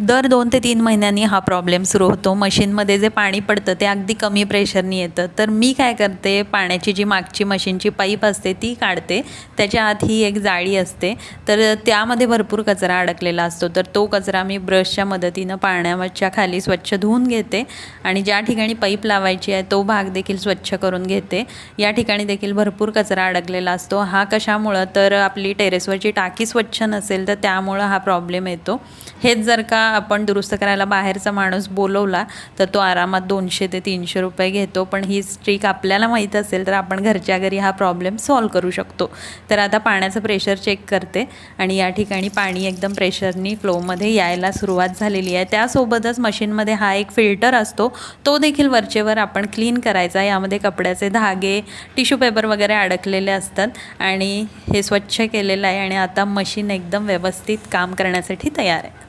दर दोन ते तीन महिन्यांनी हा प्रॉब्लेम सुरू होतो. मशीनमध्ये जे पाणी पडतं ते अगदी कमी प्रेशरनी येतं. तर मी काय करते पाण्याची जी मागची मशीनची पाईप असते ती काढते. त्याच्या आत ही एक जाळी असते. तर त्यामध्ये भरपूर कचरा अडकलेला असतो. तर तो कचरा मी ब्रशच्या मदतीनं पाण्याच्या खाली स्वच्छ धुवून घेते आणि ज्या ठिकाणी पाईप लावायची आहे तो भाग देखील स्वच्छ करून घेते. या ठिकाणी देखील भरपूर कचरा अडकलेला असतो. हा कशामुळं? तर आपली टेरेसवरची टाकी स्वच्छ नसेल तर त्यामुळं हा प्रॉब्लेम येतो. हेच जर का आपण दुरुस्त करायला बाहेरचा माणूस बोलवला तर तो आरामात दोनशे ते तीनशे रुपये घेतो. पण ही स्ट्रीक आपल्याला माहीत असेल तर आपण घरच्या घरी हा प्रॉब्लेम सॉल्व करू शकतो. तर आता पाण्याचं प्रेशर चेक करते आणि या ठिकाणी पाणी एकदम प्रेशरनी फ्लोमध्ये यायला सुरुवात झालेली आहे. त्यासोबतच मशीनमध्ये हा एक फिल्टर असतो. तो देखील वरचेवर आपण क्लीन करायचा. यामध्ये कपड्याचे धागे टिश्यू पेपर वगैरे अडकलेले असतात आणि हे स्वच्छ केलेलं आहे आणि आता मशीन एकदम व्यवस्थित काम करण्यासाठी तयार आहे.